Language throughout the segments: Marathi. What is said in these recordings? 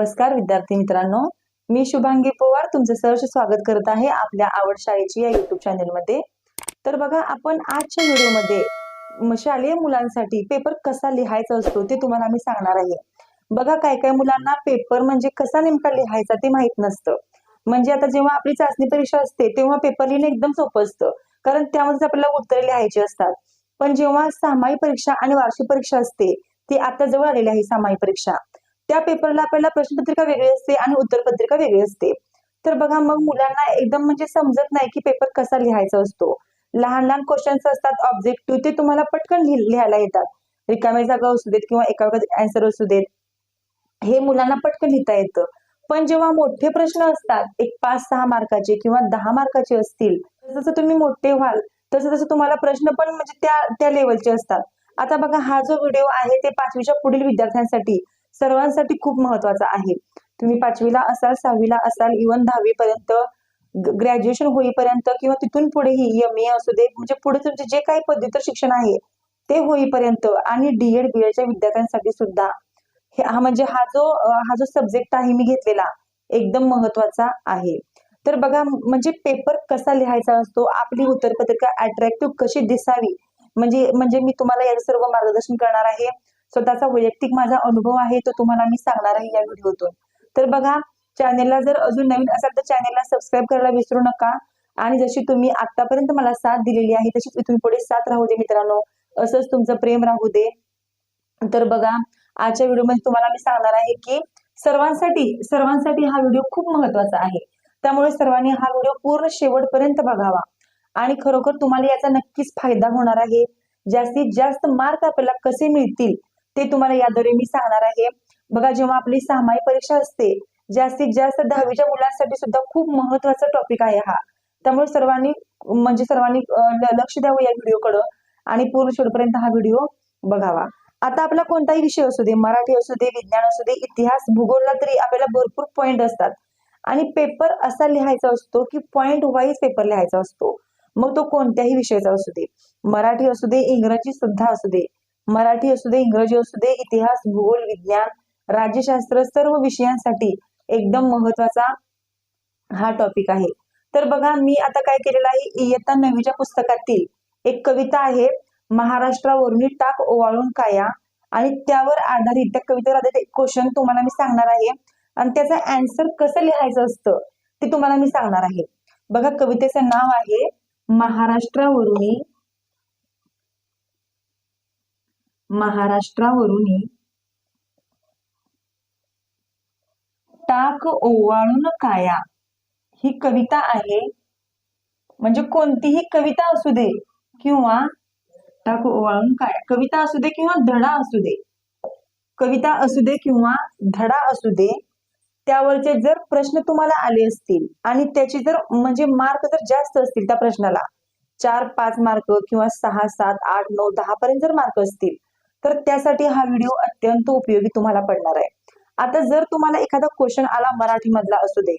नमस्कार विद्यार्थी मित्रांनो. मी शुभांगी पवार तुमचं सहर्ष स्वागत करत आहे आपल्या आवड शाळेची या युट्यूब चॅनेलमध्ये तर बघा आपण आजच्या व्हिडिओमध्ये शालेय मुलांसाठी पेपर कसा लिहायचा असतो ते तुम्हाला मी सांगणार आहे. बघा काय काय मुलांना पेपर म्हणजे कसा नेमका लिहायचा ते माहीत नसतं. म्हणजे आता जेव्हा आपली चाचणी परीक्षा असते तेव्हा पेपर लिहिणं एकदम सोपं असतं. कारण त्यामध्ये आपल्याला उत्तरे लिहायची असतात. पण जेव्हा सामायिक परीक्षा आणि वार्षिक परीक्षा असते ती आता जवळ आलेली आहे सामायिक परीक्षा. त्या पेपरला आपल्याला प्रश्नपत्रिका वेगळी असते आणि उत्तरपत्रिका वेगळी असते. तर बघा मग मुलांना एकदम म्हणजे समजत नाही की पेपर कसा लिहायचा असतो. लहान लहान क्वेश्चन्स असतात ऑब्जेक्टिव्ह ते तुम्हाला पटकन लिहायला येतात. रिकाम्या जागा असू देत किंवा एका अँसर असू देत. हे मुलांना पटकन लिहिता येतं. पण जेव्हा मोठे प्रश्न असतात एक पाच सहा मार्काचे किंवा दहा मार्काचे असतील जसं तुम्ही मोठे व्हाल तसं तसं तुम्हाला प्रश्न पण म्हणजे त्या त्या लेवलचे असतात. आता बघा हा जो व्हिडिओ आहे ते पाचवीच्या पुढील विद्यार्थ्यांसाठी सर्वांसाठी खूप महत्त्वाचा आहे. तुम्ही पाचवीला असाल सहावीला असाल इवन दहावीपर्यंत ग्रॅज्युएशन होईपर्यंत किंवा तिथून पुढेही एम ए असू दे म्हणजे पुढे तुमचे जे काही पदव्युत्तर शिक्षण आहे ते होईपर्यंत आणि डीएड बीएडच्या विद्यार्थ्यांसाठी सुद्धा. हे- हा म्हणजे हा जो हा जो सब्जेक्ट आहे मी घेतलेला एकदम महत्त्वाचा आहे. तर बघा म्हणजे पेपर कसा लिहायचा असतो आपली उत्तरपत्रिका अट्रॅक्टिव्ह कशी दिसावी म्हणजे म्हणजे मी तुम्हाला याचं सर्व मार्गदर्शन करणार आहे. स्वतःचा वैयक्तिक माझा अनुभव आहे तो तुम्हाला मी सांगणार आहे या व्हिडिओतून. तर बघा चॅनेलला जर अजून नवीन असाल तर चॅनेलला सबस्क्राईब करायला विसरू नका. आणि जशी तुम्ही आतापर्यंत मला साथ दिलेली आहे तशीच इथून पुढे साथ राहू दे मित्रांनो. असंच तुमचं प्रेम राहू दे. तर बघा आजच्या व्हिडिओमध्ये तुम्हाला मी सांगणार आहे की सर्वांसाठी सर्वांसाठी हा व्हिडिओ खूप महत्त्वाचा आहे. त्यामुळे सर्वांनी हा व्हिडिओ पूर्ण शेवटपर्यंत बघावा. आणि खरोखर तुम्हाला याचा नक्कीच फायदा होणार आहे. जास्तीत जास्त मार्क आपल्याला कसे मिळतील ते तुम्हाला याद्वारे मी सांगणार आहे. बघा जेव्हा आपली सहामाही परीक्षा असते जास्तीत जास्त दहावीच्या मुलांसाठी सुद्धा खूप महत्त्वाचा टॉपिक आहे हा. त्यामुळे सर्वांनी म्हणजे सर्वांनी लक्ष द्यावं या व्हिडिओकडं आणि पूर्ण शेवटपर्यंत हा व्हिडिओ बघावा. आता आपला कोणताही विषय असू दे मराठी असू दे विज्ञान असू दे इतिहास भूगोलला तरी आपल्याला भरपूर पॉइंट असतात. आणि पेपर असा लिहायचा असतो की पॉइंट वाईज पेपर लिहायचा असतो. मग तो कोणत्याही विषयाचा असू दे. मराठी असू दे इंग्रजी सुद्धा असू दे. मराठी असू दे इंग्रजी असू दे इतिहास भूगोल विज्ञान राज्यशास्त्र सर्व विषयांसाठी एकदम महत्त्वाचा हा टॉपिक आहे. तर बघा मी आता काय केलेलं आहे? इयत्ता नववीच्या पुस्तकातील एक कविता आहे महाराष्ट्रावरून टाक ओवाळून काया. आणि त्यावर आधारित त्या कवितेवर आधारित एक क्वेश्चन तुम्हाला मी सांगणार आहे. आणि त्याचा अँसर कसं लिहायचं असतं ते तुम्हाला मी सांगणार आहे. बघा कवितेचं नाव आहे महाराष्ट्रावरून महाराष्ट्रावरून टाक ओवाळून काया. ही कविता आहे. म्हणजे कोणतीही कविता असू दे किंवा टाक ओवाळून काया. कविता असू दे किंवा धडा असू दे. कविता असू दे किंवा धडा असू दे त्यावरचे जर प्रश्न तुम्हाला आले असतील आणि त्याचे जर म्हणजे मार्क जर जास्त असतील त्या प्रश्नाला चार पाच मार्क किंवा सहा सात आठ नऊ दहा पर्यंत जर मार्क असतील तर त्यासाठी हा व्हिडिओ अत्यंत उपयोगी तुम्हाला पडणार आहे. आता जर तुम्हाला एखादा क्वेश्चन आला मराठी मधला असू दे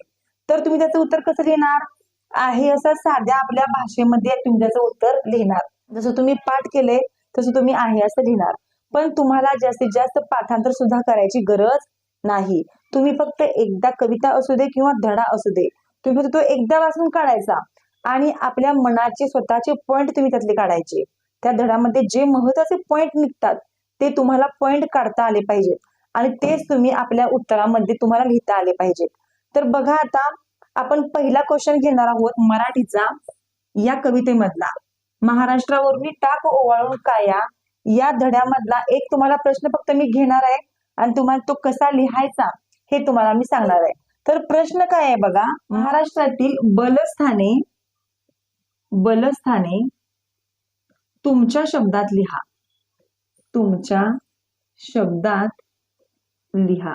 तर तुम्ही त्याचं उत्तर कसं लिहिणार आहे असं साध्या आपल्या भाषेमध्ये तुम्ही त्याचं उत्तर लिहिणार. जसं तुम्ही पाठ केले तसं तुम्ही आहे असं लिहिणार. पण तुम्हाला जास्तीत जास्त पाठांतर सुद्धा करायची गरज नाही. तुम्ही फक्त एकदा कविता असू दे किंवा धडा असू दे तुम्ही फक्त तो एकदा वाचून काढायचा आणि आपल्या मनाचे स्वतःचे पॉइंट तुम्ही त्यातले काढायचे. त्या धड्यामध्ये जे महत्त्वाचे पॉइंट निघतात ते तुम्हाला पॉइंट काढता आले पाहिजेत. आणि तेच तुम्ही आपल्या उत्तरामध्ये तुम्हाला लिहिता आले पाहिजेत. तर बघा आता आपण पहिला क्वेश्चन घेणार आहोत मराठीचा या कवितेमधला. महाराष्ट्रावरून टाक ओवाळून काया या धड्यामधला एक तुम्हाला प्रश्न फक्त मी घेणार आहे आणि तुम्हाला तो कसा लिहायचा हे तुम्हाला मी सांगणार आहे. तर प्रश्न काय आहे बघा महाराष्ट्रातील बलस्थाने बलस्थाने तुमच्या शब्दात लिहा. तुमच्या शब्दात लिहा.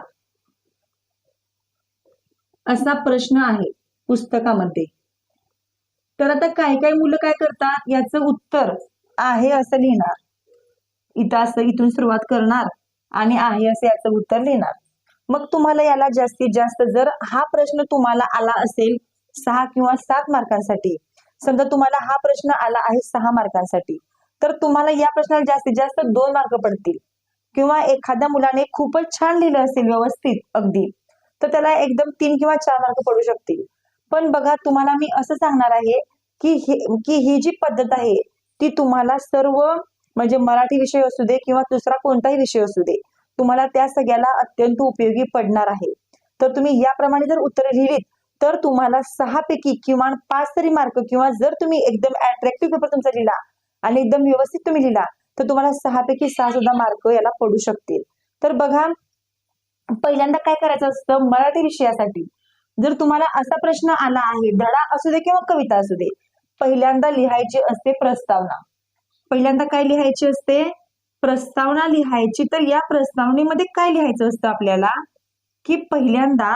असा प्रश्न आहे पुस्तकामध्ये. तर आता काय काय मुलं काय करतात याचं उत्तर आहे असं लिहिणार. इथं असं इथून सुरुवात करणार आणि आहे असं याचं उत्तर लिहिणार. मग तुम्हाला याला जास्तीत जास्त जर हा प्रश्न तुम्हाला आला असेल सहा किंवा सात मार्कांसाठी समजा तुम्हाला हा प्रश्न आला आहे सहा मार्कांसाठी तर तुम्हाला या प्रश्नाला जास्तीत जास्त दोन मार्क पडतील. किंवा एखाद्या मुलाने खूपच छान लिहिलं असेल व्यवस्थित अगदी. तर त्याला एकदम तीन किंवा चार मार्क पडू शकतील. पण बघा तुम्हाला मी असं सांगणार आहे की हे की ही जी पद्धत आहे ती तुम्हाला सर्व म्हणजे मराठी विषय असू दे किंवा दुसरा कोणताही विषय असू दे तुम्हाला त्या सगळ्याला अत्यंत उपयोगी पडणार आहे. तर तुम्ही याप्रमाणे जर उत्तरे लिहिलीत तर तुम्हाला सहा पैकी किमान पाच तरी मार्क किंवा जर तुम्ही एकदम अट्रॅक्टिव्ह पेपर तुमचा लिहिला आणि एकदम व्यवस्थित तुम्ही लिहिला तर तुम्हाला सहा पैकी सहा सुद्धा मार्क याला पडू शकतील. तर बघा पहिल्यांदा काय करायचं असतं मराठी विषयासाठी? जर तुम्हाला असा प्रश्न आला आहे धडा असू दे किंवा कविता असू दे पहिल्यांदा लिहायची असते प्रस्तावना. पहिल्यांदा काय लिहायची असते? प्रस्तावना लिहायची. तर या प्रस्तावनेमध्ये काय लिहायचं असतं आपल्याला? की पहिल्यांदा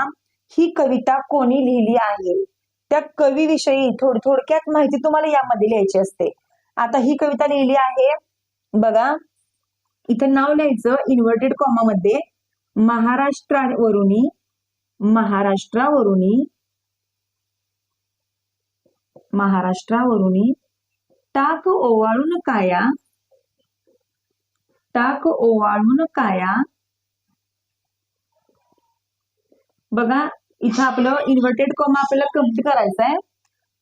ही कविता कोणी लिहिली आहे? त्या कवीविषयी थोड थोडक्यात माहिती तुम्हाला यामध्ये लिहायची असते. आता ही कविता लिहिली आहे. बघा इथं नाव लिहायचं इन्व्हर्टेड कॉमामध्ये महाराष्ट्रावरुनी महाराष्ट्रावरुनी महाराष्ट्रावरुनी टाक ओवाळून काया टाक ओवाळून काया. बघा इथं आपलं इन्व्हर्टेड कॉमा आपल्याला कंप्लीट करायचं आहे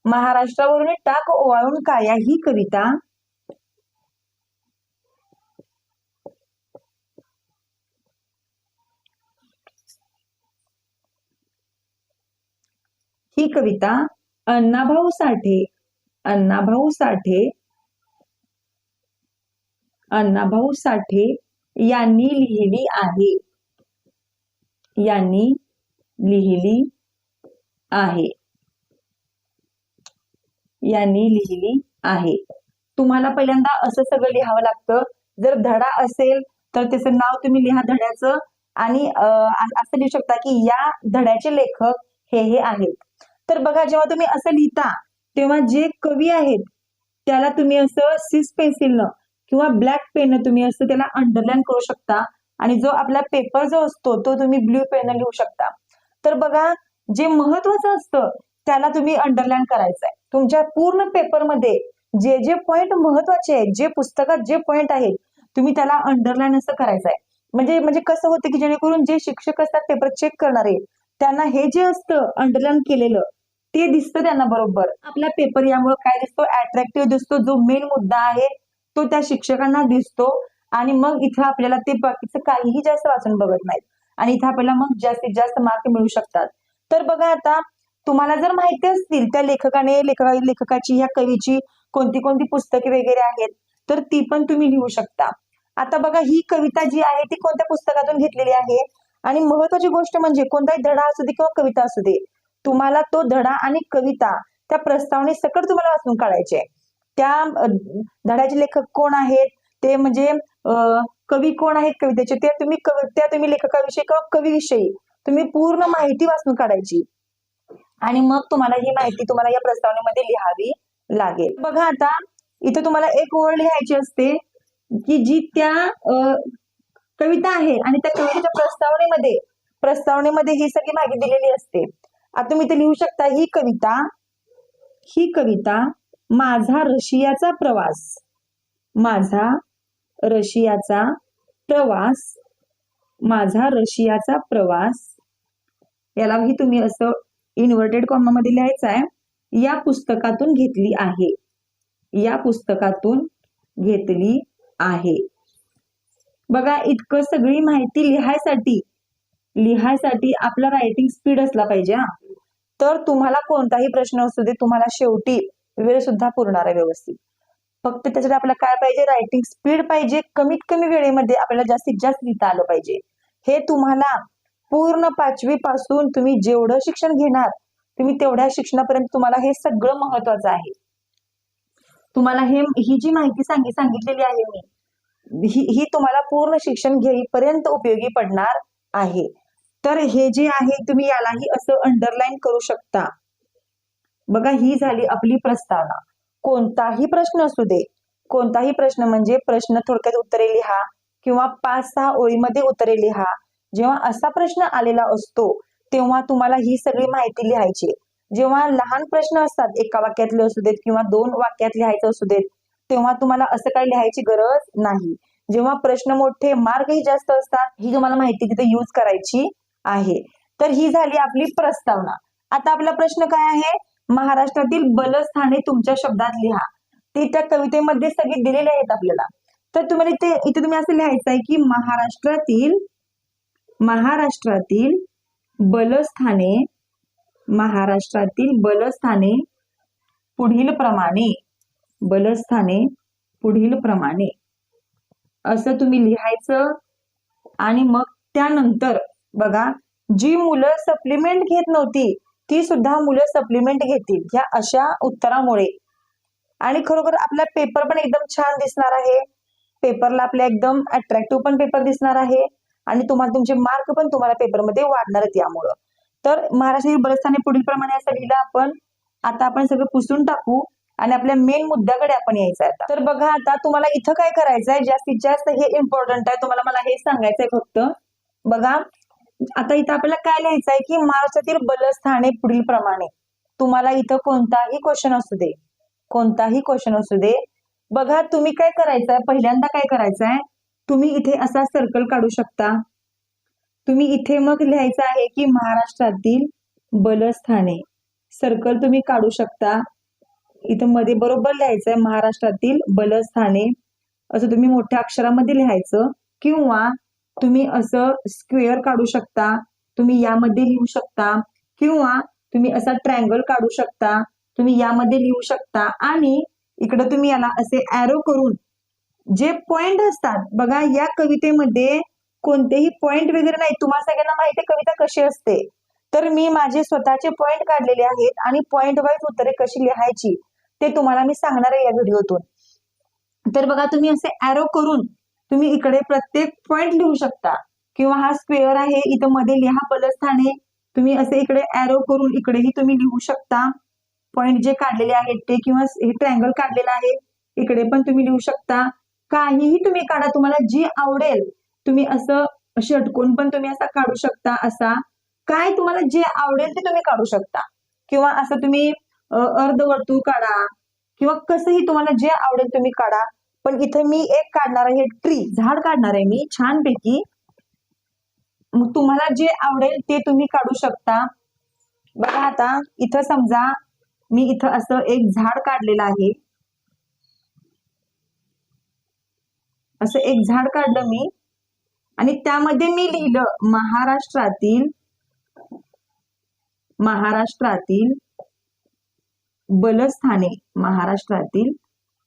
महाराष्ट्रावरून टाक ओवाळून काया ही कविता. ही कविता अण्णाभाऊ साठे अण्णाभाऊ साठे अण्णाभाऊ साठे यांनी लिहिली आहे. यांनी लिहिली आहे. यांनी लिहिली आहे. तुम्हाला पहिल्यांदा असं सगळं लिहावं लागतं. जर धडा असेल तर त्याचं नाव तुम्ही लिहा धड्याचं. आणि असं लिहू शकता की या धड्याचे लेखक हे हे आहेत. तर बघा जेव्हा तुम्ही असं लिहिता तेव्हा जे कवी आहेत त्याला तुम्ही असं सिस पेन्सिलनं किंवा ब्लॅक पेन तुम्ही असं त्याला अंडरलाईन करू शकता. आणि जो आपला पेपर जो असतो तो तुम्ही ब्ल्यू पेन लिहू शकता. तर बघा जे महत्वाचं असतं त्याला तुम्ही अंडरलाईन करायचं आहे तुमच्या पूर्ण पेपरमध्ये जे जे पॉइंट महत्त्वाचे आहेत जे पुस्तकात जे पॉइंट आहेत तुम्ही त्याला अंडरलाईन असं करायचं आहे म्हणजे म्हणजे कसं होतं की जेणेकरून जे शिक्षक असतात पेपर चेक करणारे त्यांना हे जे असतं अंडरलाईन केलेलं ते दिसतं त्यांना बरोबर. आपला पेपर यामुळे काय दिसतो? अट्रॅक्टिव्ह दिसतो. जो मेन मुद्दा आहे तो त्या शिक्षकांना दिसतो. आणि मग इथं आपल्याला ते बाकीचं काहीही जास्त वाचून बघत नाहीत. आणि इथं आपल्याला मग जास्तीत जास्त मार्क मिळू शकतात. तर बघा आता तुम्हाला जर माहिती असतील त्या लेखकाने लेखका लेखकाची ह्या कवीची कोणती कोणती पुस्तके वगैरे आहेत तर ती पण तुम्ही लिहू शकता. आता बघा ही कविता जी आहे ती कोणत्या पुस्तकातून घेतलेली आहे? आणि महत्वाची गोष्ट म्हणजे कोणताही धडा असू दे किंवा कविता असू दे तुम्हाला तो धडा आणि कविता त्या प्रस्तावने सकट तुम्हाला वाचून काढायचे त्या धड्याचे लेखक कोण आहेत? ते म्हणजे कवी कोण आहेत कवितेचे? ते तुम्ही त्या तुम्ही लेखकाविषयी किंवा कवीविषयी तुम्ही पूर्ण माहिती वाचून काढायची. आणि मग तुम्हाला ही माहिती तुम्हाला या प्रस्तावनेमध्ये लिहावी लागेल. बघा आता इथे तुम्हाला एक ओळ लिहायची असते की जी त्या कविता आहे आणि त्या कवितेच्या प्रस्तावनेमध्ये प्रस्तावनेमध्ये ही सगळी माहिती दिलेली असते. आता तुम्ही इथे लिहू शकता ही कविता ही कविता माझा रशियाचा प्रवास. माझा रशियाचा प्रवास. माझा रशियाचा प्रवास. यालाही तुम्ही असं इन्व्हर्टेड कॉमामध्ये लिहायचं आहे. या पुस्तकातून घेतली आहे. या पुस्तकातून घेतली आहे. बघा इतकं सगळी माहिती लिहायसाठी लिहायसाठी आपला रायटिंग स्पीड असला पाहिजे हा. तर तुम्हाला कोणताही प्रश्न असू दे तुम्हाला शेवटी वेळ सुद्धा पुरणार आहे व्यवस्थित. फक्त त्याच्यात आपल्याला काय पाहिजे? रायटिंग स्पीड पाहिजे. कमीत कमी वेळेमध्ये आपल्याला जास्तीत जास्त लिहिता आलं पाहिजे. हे तुम्हाला पूर्ण पाचवी पासून तुम्ही जेवढं शिक्षण घेणार तुम्ही तेवढ्या शिक्षणापर्यंत तुम्हाला हे सगळं महत्वाचं आहे. तुम्हाला हे ही जी माहिती सांगी सांगितलेली आहे मी ही ही तुम्हाला पूर्ण शिक्षण घेईपर्यंत उपयोगी पडणार आहे. तर हे जे आहे तुम्ही यालाही असं अंडरलाईन करू शकता. बघा ही झाली आपली प्रस्तावना. कोणताही प्रश्न असू दे. कोणताही प्रश्न म्हणजे प्रश्न थोडक्यात उत्तरे लिहा किंवा पाच सहा ओळीमध्ये उत्तरे लिहा. जेव्हा असा प्रश्न आलेला असतो तेव्हा तुम्हाला ही सगळी माहिती लिहायची जेव्हा लहान प्रश्न असतात एका वाक्यातले असू देत किंवा दोन वाक्यात लिहायचं असू देत तेव्हा तुम्हाला असं काही लिहायची गरज नाही. जेव्हा प्रश्न मोठे मार्कही जास्त असतात ही तुम्हाला माहिती तिथे यूज करायची आहे. तर ही झाली आपली प्रस्तावना. आता आपला प्रश्न काय आहे? महाराष्ट्रातील बलस्थाने तुमच्या शब्दात लिहा. ते त्या कवितेमध्ये सगळे दिलेले आहेत आपल्याला. तर तुम्हाला इथे इथे तुम्ही असं लिहायचं आहे की महाराष्ट्रातील महाराष्ट्रातील बलस्थाने महाराष्ट्रातील बलस्थाने पुढील प्रमाणे बलस्थाने पुढील प्रमाणे. असं तुम्ही लिहायचं आणि मग त्यानंतर बघा जी मुलं सप्लिमेंट घेत नव्हती ती सुद्धा मुलं सप्लिमेंट घेतील ह्या अशा उत्तरामुळे. आणि खरोखर आपला पेपर पण एकदम छान दिसणार आहे. पेपरला आपल्या एकदम अट्रॅक्टिव्ह पण पेपर दिसणार आहे. आणि तुम्हाला तुमचे मार्क पण तुम्हाला पेपरमध्ये वाढणार आहेत यामुळं. तर महाराष्ट्रातील बलस्थाने पुढील प्रमाणे असं लिहिलं आपण. आता आपण सगळं पुसून टाकू आणि आपल्या मेन मुद्द्याकडे आपण यायचं आहे आता. तर बघा आता तुम्हाला इथं काय करायचं आहे जास्तीत जास्त हे इम्पॉर्टंट आहे. तुम्हाला मला हे सांगायचं आहे फक्त. बघा आता इथं आपल्याला काय लिहायचं आहे की महाराष्ट्रातील बलस्थाने पुढील प्रमाणे. तुम्हाला इथं कोणताही क्वेश्चन असू दे. कोणताही क्वेश्चन असू दे. बघा तुम्ही काय करायचं आहे पहिल्यांदा काय करायचं आहे तुम्ही इथे असा सर्कल काढू शकता. तुम्ही इथे मग लिहायचं आहे की महाराष्ट्रातील बलस्थाने. सर्कल तुम्ही काढू शकता. इथं मध्ये बरोबर लिहायचं आहे महाराष्ट्रातील बलस्थाने. असं तुम्ही मोठ्या अक्षरामध्ये लिहायचं. किंवा तुम्ही असं स्क्वेअर काढू शकता. तुम्ही यामध्ये लिहू शकता. किंवा तुम्ही असा ट्रँगल काढू शकता. तुम्ही यामध्ये लिहू शकता. आणि इकडे तुम्ही याला असे अॅरो करून जे पॉइंट असतात बघा या कवितेमध्ये कोणतेही पॉइंट वगैरे नाही. तुम्हाला सगळ्यांना माहिती कविता कशी असते? तर मी माझे स्वतःचे पॉइंट काढलेले आहेत आणि पॉइंट वाईज उत्तरे कशी लिहायची ते तुम्हाला मी सांगणार आहे या व्हिडिओतून. तर बघा तुम्ही असे ऍरो करून तुम्ही इकडे प्रत्येक पॉइंट लिहू शकता. किंवा हा स्क्वेअर आहे इथं मध्ये लिहा बलस्थाने तुम्ही असे इकडे अॅरो करून इकडेही तुम्ही लिहू शकता. पॉइंट जे काढलेले आहेत ते किंवा हे ट्रँगल काढलेलं आहे इकडे पण तुम्ही लिहू शकता. काहीही तुम्ही काढा तुम्हाला जी आवडेल तुम्ही असं षटकोन पण तुम्ही असा काढू शकता असा काय तुम्हाला जे आवडेल ते तुम्ही काढू शकता. किंवा असं तुम्ही अर्धवर्तुळ काढा किंवा कसंही तुम्हाला जे आवडेल तुम्ही काढा. पण इथे मी एक काढणार आहे ट्री झाड काढणार आहे मी छानपैकी. मग तुम्हाला जे आवडेल ते तुम्ही काढू शकता. बघा आता इथं समजा मी इथं असं एक झाड काढलेलं आहे. असं एक झाड काढलं मी. आणि त्यामध्ये मी लिहिलं महाराष्ट्रातील महाराष्ट्रातील बलस्थाने महाराष्ट्रातील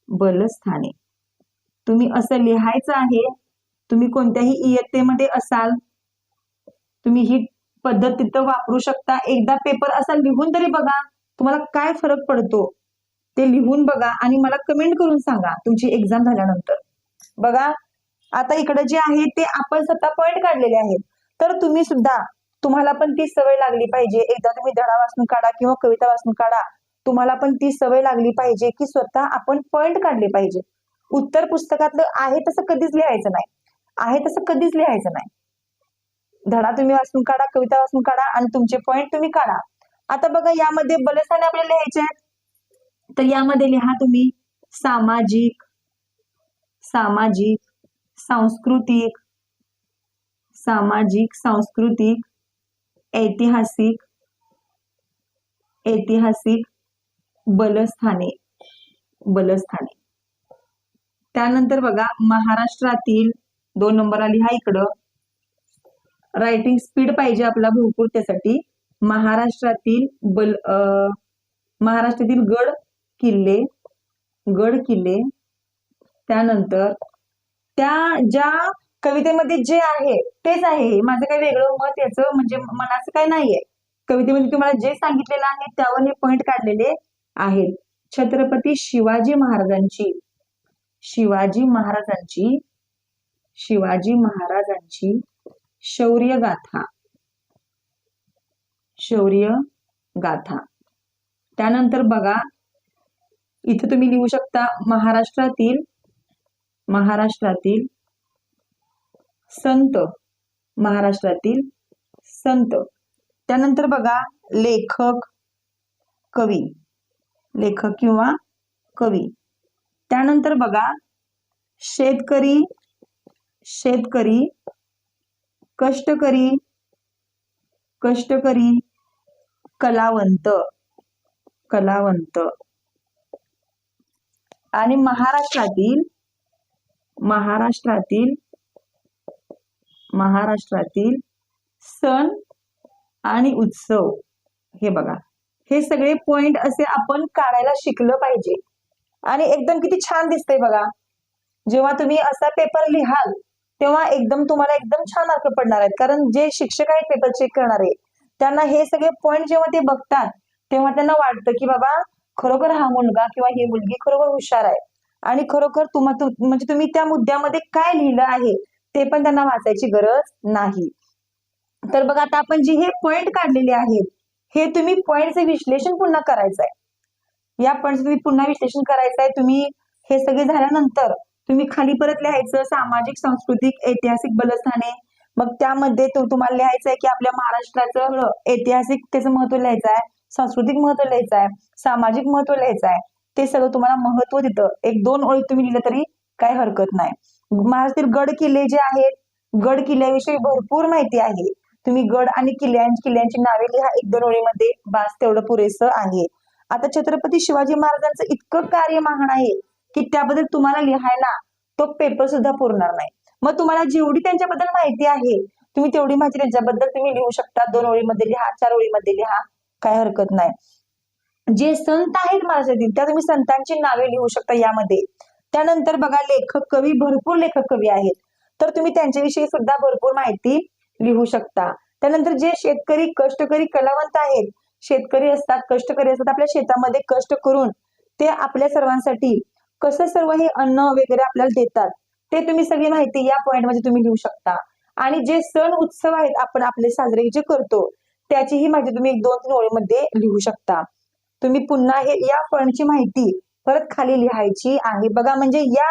बलस्थाने तुम्ही असं लिहायचं आहे तुम्ही कोणत्याही इयत्तेमध्ये असाल तुम्ही ही पद्धत तिथं वापरू शकता. एकदा पेपर असा लिहून तरी बघा तुम्हाला काय फरक पडतो ते लिहून बघा आणि मला कमेंट करून सांगा तुमची एक्झाम झाल्यानंतर. बघा आता इकडे जे आहे ते आपण स्वतः पॉईंट काढलेले आहेत. तर तुम्ही सुद्धा तुम्हाला पण ती सवय लागली पाहिजे. एकदा तुम्ही धडा वाचून काढा किंवा कविता वाचून काढा. तुम्हाला पण ती सवय लागली पाहिजे की स्वतः आपण पॉइंट काढले पाहिजे. उत्तर पुस्तकातलं आहे तसं कधीच लिहायचं नाही. आहे तसं कधीच लिहायचं नाही. धडा तुम्ही वाचून काढा कविता वाचून काढा आणि तुमचे पॉइंट तुम्ही काढा. आता बघा यामध्ये बलस्थाने आपल्याला लिहायचे आहेत. तर यामध्ये लिहा तुम्ही सामाजिक सामाजिक सांस्कृतिक सामाजिक सांस्कृतिक ऐतिहासिक ऐतिहासिक बलस्थाने बलस्थाने. त्यानंतर बघा महाराष्ट्रातील दोन नंबर आली हा इकडं. रायटिंग स्पीड पाहिजे आपला भरपूर त्यासाठी. महाराष्ट्रातील बल महाराष्ट्रातील गड किल्ले गड किल्ले त्यानंतर त्या ज्या कवितेमध्ये जे आहे तेच आहे. माझं काही वेगळं मत याचं म्हणजे मनाचं काही नाहीये. कवितेमध्ये तुम्हाला जे सांगितलेलं आहे त्यावर हे पॉइंट काढलेले आहेत. छत्रपती शिवाजी महाराजांची शिवाजी महाराजांची शिवाजी महाराजांची शौर्य गाथा शौर्य गाथा त्यानंतर बघा इथे तुम्ही लिहू शकता महाराष्ट्रातील महाराष्ट्रातील संत महाराष्ट्रातील संत. त्यानंतर बघा लेखक कवी. लेखक किंवा कवी. त्यानंतर बघा शेतकरी शेतकरी कष्टकरी कष्टकरी कलावंत कलावंत. आणि महाराष्ट्रातील महाराष्ट्रातील महाराष्ट्रातील सण आणि उत्सव. हे बघा. हे सगळे पॉइंट असे आपण काढायला शिकलं पाहिजे. आणि एकदम किती छान दिसतंय बघा. जेव्हा तुम्ही असा पेपर लिहाल तेव्हा एकदम तुम्हाला एकदम छान मार्क पडणार आहेत. कारण जे शिक्षक आहेत पेपर चेक करणारे त्यांना हे सगळे पॉइंट जेव्हा ते बघतात तेव्हा त्यांना वाटतं की बाबा खरोखर हा मुलगा किंवा ही मुलगी खरोखर हुशार आहे. आणि खरोखर तुम्हा म्हणजे तुम्ही त्या मुद्द्यामध्ये काय लिहिलं आहे ते पण त्यांना वाचायची गरज नाही. तर बघा आता आपण जे हे पॉइंट काढलेले आहेत हे तुम्ही पॉइंटचे विश्लेषण पुन्हा करायचं आहे या पॉइंटचं तुम्ही पुन्हा विश्लेषण करायचं आहे तुम्ही हे सगळे झाल्यानंतर तुम्ही खाली परत लिहायचं सामाजिक सांस्कृतिक ऐतिहासिक बलस्थाने. मग त्यामध्ये तो तुम्हाला लिहायचं आहे की आपल्या महाराष्ट्राचं ऐतिहासिक त्याचं महत्त्व लिहायचं आहे सांस्कृतिक महत्त्व लिहायचं आहे सामाजिक महत्त्व लिहायचं आहे ते सगळं तुम्हाला महत्त्व देतं. एक दोन ओळी तुम्ही लिहिलं तरी काही हरकत नाही. महाराष्ट्रातील गड किल्ले जे आहेत गड किल्ल्याविषयी भरपूर माहिती आहे. तुम्ही गड आणि किल्ल्यां किल्ल्यांची नावे लिहा. एक दोन ओळीमध्ये बास तेवढं पुरेसं आहे. आता छत्रपती शिवाजी महाराजांचं इतकं कार्य महान आहे की त्याबद्दल तुम्हाला लिहायला तो पेपर सुद्धा पुरणार नाही. मग तुम्हाला जेवढी त्यांच्याबद्दल माहिती आहे तुम्ही तेवढी माहिती त्यांच्याबद्दल तुम्ही लिहू शकता. दोन ओळीमध्ये लिहा चार ओळीमध्ये लिहा काय हरकत नाही. जे संत आहेत महाराष्ट्रातील त्या तुम्ही संतांची नावे लिहू शकता यामध्ये. त्यानंतर बघा लेखक कवी भरपूर लेखक कवी आहेत. तर तुम्ही त्यांच्याविषयी सुद्धा भरपूर माहिती लिहू शकता. त्यानंतर जे शेतकरी कष्टकरी कलावंत आहेत शेतकरी असतात कष्टकरी असतात आपल्या शेतामध्ये कष्ट करून ते आपल्या सर्वांसाठी कसं सर्व हे अन्न वगैरे आपल्याला देतात ते तुम्ही सगळी माहिती या पॉइंटमध्ये तुम्ही लिहू शकता. आणि जे सण उत्सव आहेत आपण आपले साजरे जे करतो त्याचीही माहिती तुम्ही एक दोन तीन ओळीमध्ये लिहू शकता. तुम्ही पुन्हा हे या फंडची माहिती परत खाली लिहायची आहे. बघा म्हणजे या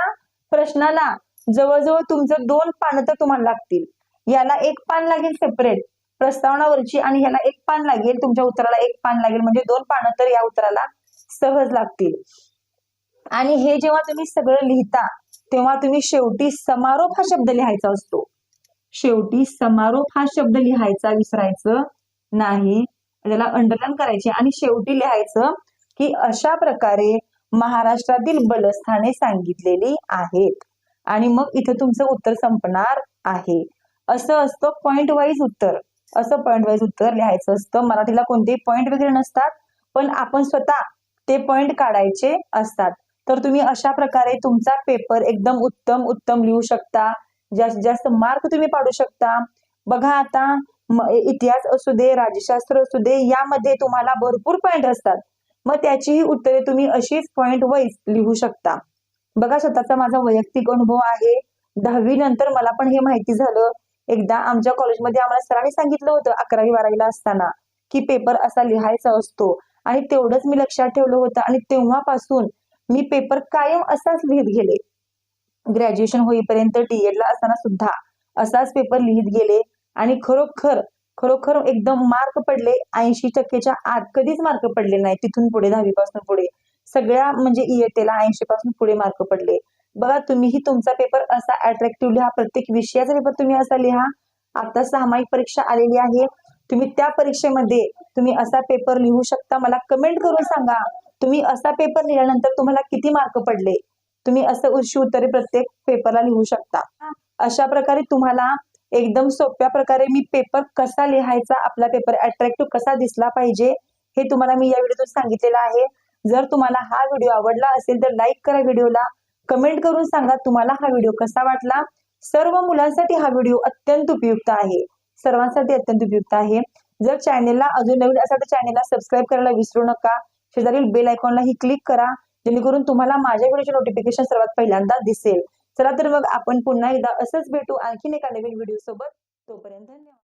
प्रश्नाला जवळजवळ तुमचं दोन पानं तर तुम्हाला लागतील. याला एक पान लागेल सेपरेट प्रस्तावनावरची आणि ह्याला एक पान लागेल तुमच्या उत्तराला एक पान लागेल. म्हणजे दोन पानं तर या उत्तराला सहज लागतील. आणि हे जेव्हा तुम्ही सगळं लिहिता तेव्हा तुम्ही शेवटी समारोप हा शब्द लिहायचा असतो. शेवटी समारोप हा शब्द लिहायचा विसरायचं नाही. त्याला अंडरलाईन करायचे. आणि शेवटी लिहायचं की अशा प्रकारे महाराष्ट्रातील बलस्थाने सांगितलेली आहेत. आणि मग इथं तुमचं उत्तर संपणार आहे. असं असतं पॉइंट वाईज उत्तर. असं पॉइंट वाईज उत्तर लिहायचं असतं. मराठीला कोणतेही पॉइंट वगैरे नसतात. पण आपण स्वतः ते पॉइंट काढायचे असतात. तर तुम्ही अशा प्रकारे तुमचा पेपर एकदम उत्तम उत्तम लिहू शकता. जास्तीत जास्त मार्क तुम्ही पाडू शकता. बघा आता इतिहास असू दे राज्यशास्त्र असू दे यामध्ये तुम्हाला भरपूर पॉइंट असतात. मग त्याचीही उत्तरे तुम्ही अशीच पॉइंट वाईज लिहू शकता. बघा स्वतःचा माझा वैयक्तिक अनुभव आहे. दहावी नंतर मला पण हे माहिती झालं. एकदा आमच्या कॉलेजमध्ये आम्हाला सरांनी सांगितलं होतं अकरावी बारावीला असताना की पेपर असा लिहायचा असतो. आणि तेवढंच मी लक्षात ठेवलं होतं. आणि तेव्हापासून मी पेपर कायम असाच लिहित गेले. ग्रॅज्युएशन होईपर्यंत डीएड ला असताना सुद्धा असाच पेपर लिहित गेले. आणि खरोखर खरोखर एकदम मार्क पडले ऐंशी टक्केच्या आत कधीच मार्क पडले नाही तिथून पुढे दहावी पासून पुढे. सगळ्या म्हणजे इयत्तेला ऐंशी पासून पुढे मार्क पडले. बघा तुम्हीही तुमचा पेपर असा अट्रॅक्टिव्ह लिहा. प्रत्येक विषयाचा पेपर तुम्ही असा लिहा. आता सामायिक परीक्षा आलेली आहे. तुम्ही त्या परीक्षेमध्ये तुम्ही असा पेपर लिहू शकता. मला कमेंट करून सांगा तुम्ही असा पेपर लिहिल्यानंतर तुम्हाला किती मार्क पडले? तुम्ही असं उशी उत्तरे प्रत्येक पेपरला लिहू शकता. अशा प्रकारे तुम्हाला एकदम सोप्या प्रकारे मी पेपर कसा लिहायचा आपला पेपर अट्रॅक्टिव्ह कसा दिसला पाहिजे हे तुम्हाला मी या व्हिडिओतून सांगितलेलं आहे. जर तुम्हाला हा व्हिडिओ आवडला असेल तर लाईक करा व्हिडिओला कमेंट करून सांगा तुम्हाला हा व्हिडिओ कसा वाटला. सर्व मुलांसाठी हा व्हिडिओ अत्यंत उपयुक्त आहे. सर्वांसाठी अत्यंत उपयुक्त आहे. जर चॅनेलला अजून नवीन असा तर चॅनेलला सबस्क्राईब करायला विसरू नका. शेजारील बेल आयकॉनलाही क्लिक करा. जेणेकरून तुम्हाला माझ्या व्हिडिओचे नोटिफिकेशन सर्वात पहिल्यांदा दिसेल. चला तर मग आपण पुन्हा एकदा असंच भेटू आणखीन एका नवीन व्हिडिओ सोबत. तोपर्यंत धन्यवाद.